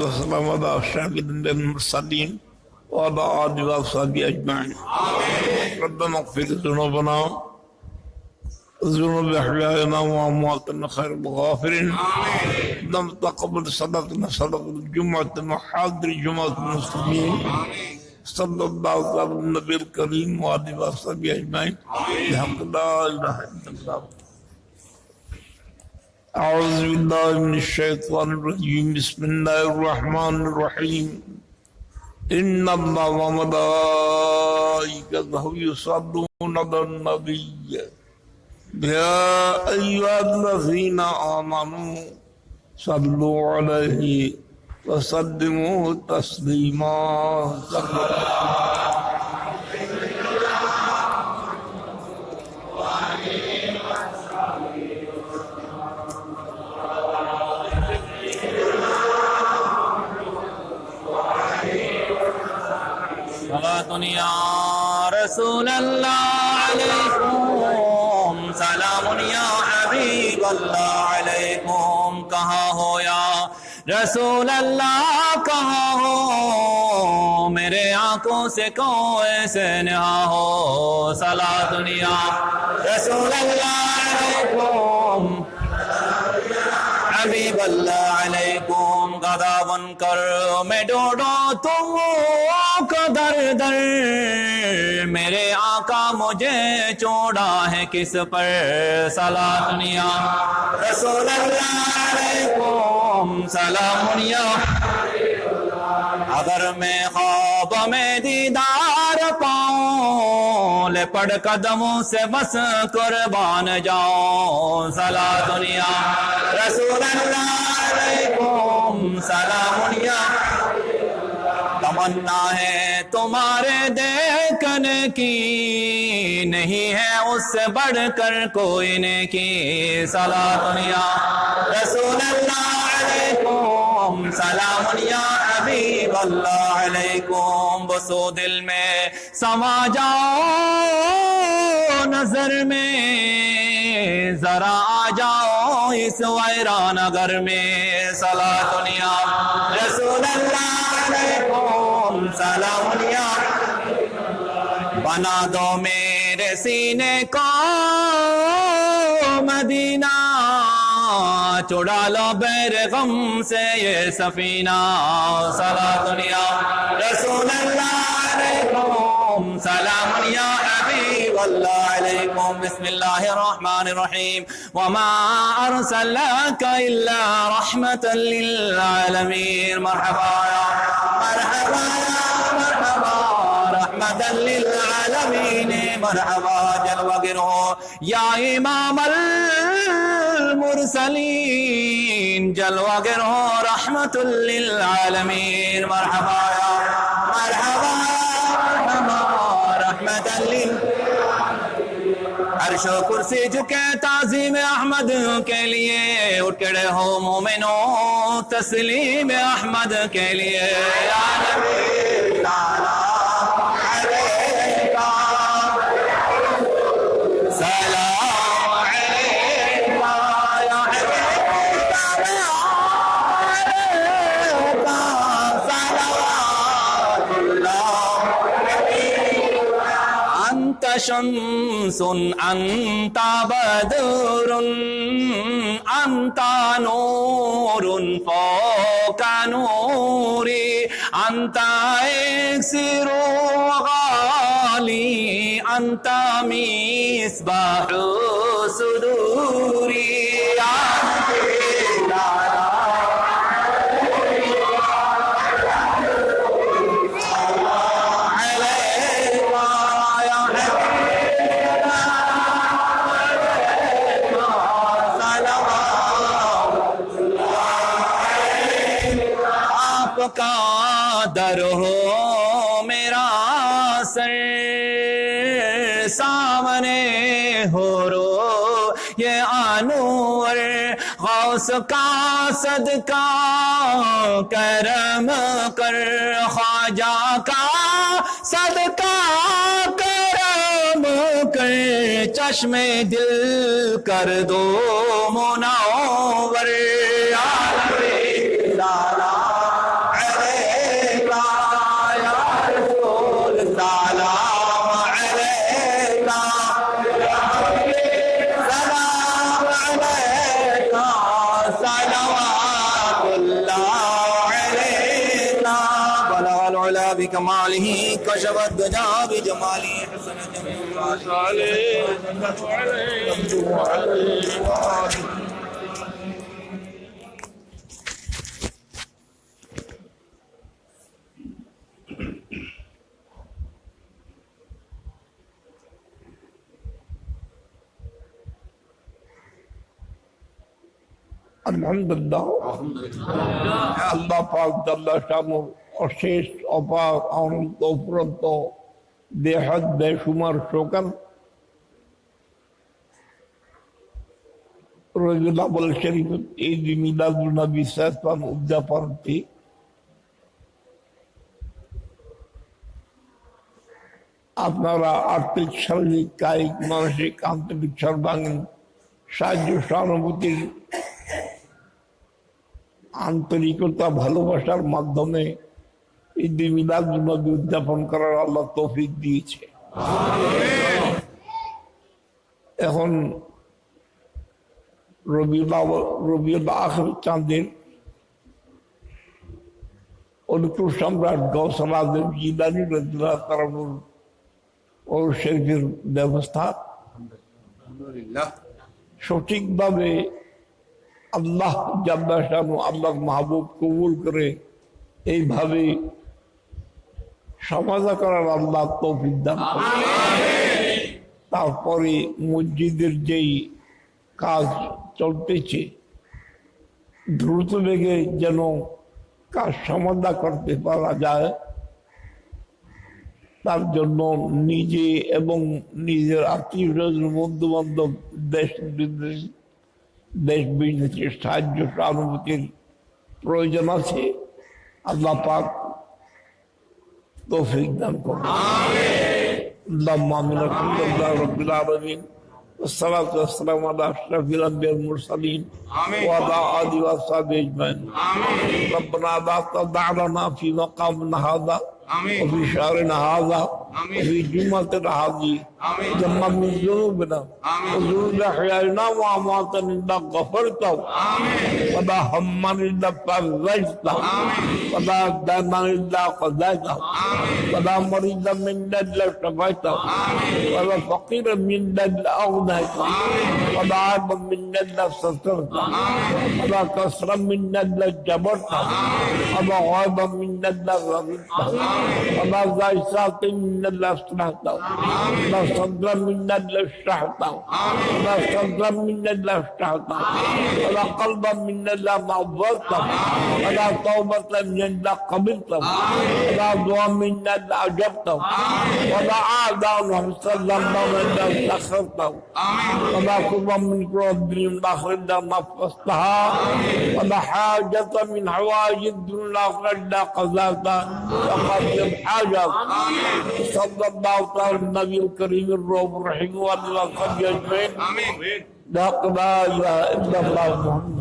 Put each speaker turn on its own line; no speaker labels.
والسلام على أشرف المرسلين وعلى آله وصحبه أجمعين ربنا اغفر ذنوبنا ذنوب أحيائنا وأمواتنا خير الغافرين اللهم تقبل صلاتنا صلاة الجمعة وحاضر جمعة المسلمين صلى الله على النبي الكريم وآله وصحبه أجمعين لله لا إله إلا الله. أعوذ بالله من الشيطان الرجيم. بسم الله الرحمن الرحيم. إن الله وملائكته يصلون على النبي. يا أيها الذين آمنوا صلوا عليه وسلموا تسليما.
صلاة رسول اللہ علیکم. سلام یا حبیب اللہ علیکم. کہاں ہو یا رسول اللہ؟ کہاں ہو؟ میرے آنکھوں سے کون ایسے نہا ہو؟ سلا دنیا. رسول اللہ علیکم. حبیب اللہ علیکم. غدا بن کر. میں ڈوڈو تم در در میرے آقا مجھے چوڑا ہے کس پر سلامیا رسول اللہ علیکم سلامیا اگر میں خواب میں دیدار پاؤں، لپڑ قدموں سے بس قربان جاؤں۔ سلا دنیا رسول اللہ علیکم سلام دنیا تمنا ہے تمہارے دیکھن کی۔ نہیں ہے اس سے بڑھ کر کوئی نے کی سلا دنیا رسول اللہ علیکم۔ سلام یا حبیب اللہ علیکم۔ بسو دل میں سما جاؤ نظر میں۔ ذرا آ جاؤ اس ویران گھر میں۔ سلا دنیا۔ رسول اللہ علیکم سلام دنیا۔ بنا دو میرے سینے کو مدینہ۔ چھڑا لو بیر غم سے یہ سفینہ۔ سلا دنیا۔ رسول اللہ علیکم سلام يا حبيب الله عليكم. بسم الله الرحمن الرحيم. وما أرسلناك إلا رحمة للعالمين. مرحبا يا مرحبا يا مرحبا. رحمة للعالمين. مرحبا جل وقره يا إمام المرسلين. جل وقره رحمة للعالمين. مرحبا يا مرحبا. عرش و کرسی جھکے تعظیم احمد کے لیے اٹکڑے ہو مومنوں، تسلیم احمد کے لیے۔ یا نبی شمس أنت بدر أنت نور فوق نوري أنت إكسر غالي أنت مصباح صدوري کا در ہو میرا سر۔ سامنے ہو رو۔ یہ آنور غوث کا صدقہ۔ کرم کر خواجہ کا صدقہ۔ کرم کر چشم دل کر دو منا بكماله كشف الدجى بجماله حسن جميل
الحمد لله. الحمد لله. الله پاک الله شانہ অশেষ অপাক অনন্ত অফুরন্ত দেহাত বেসুমার শোকান। রবিউল আব্বাল শরীফ এই যে মিলাদুল নবী সাহসান উদযাপনটি আপনারা আর্থিক, শারীরিক, কায়িক, মানসিক, আন্তরিক সর্বাঙ্গীন সাহায্য, সহানুভূতির আন্তরিকতা, ভালোবাসার মাধ্যমে ঈদ মিলাদ নবী উদযাপন করার আল্লাহ তৌফিক দিয়েছে। এখন রবিউল আখর চাঁদের অনুকূল সম্রাট গৌসল আজম জিলানি ও ব্যবস্থা সঠিকভাবে আল্লাহ জাল্লাহানু আল্লাহ মাহবুব কবুল করে এইভাবে সমাজা করার আল্লাহ তৌফিক দান তারপরে মসজিদের যেই কাজ চলতেছে দ্রুত বেগে যেন কাজ সমাধা করতে পারা যায় তার জন্য নিজে এবং নিজের আত্মীয় স্বজন বন্ধু বান্ধব দেশ বিদেশ দেশ বিদেশের সাহায্য সহানুভূতির প্রয়োজন আছে। আল্লাহ পাক তৌফিক দান করুন اللهم امين الحمد لله رب العالمين والصلاة والسلام على أشرف الأنبياء والمرسلين وعلى آله وأصحابه أجمعين ربنا لا تدع لنا في مقامنا هذا وفي شهرنا هذا جمعتنا هذه جمع من ذنوبنا وذنوب أحيائنا وأمواتنا إلا غفرته ولا هما إلا فرجته ولا دانا إلا قضيته ولا مريضا منا إلا شفيته ولا فقيرا منا إلا أغنيته ولا عيبا منا إلا سترته ولا كسرا منا إلا جبرته ولا غيبا منا إلا غفرته ولا زيسات منا إلا أصلحته ولا صدرا منا منا ولا قلبا منا إلا نظرته ولا توبة منا إلا قبلته ولا دعاء منا إلا أجبته ولا أعداء وحسن ذنبا إلا استغفرته ولا كربا من كرب إلا إلا نفستها ولا حاجة من حوائج الدنيا إلا قضاءتها وقد الحاجة صلى الله تعالى على النبي الكريم الرؤوف الرحيم وعلى اله وصحبه اجمعين لا اله الا الله محمد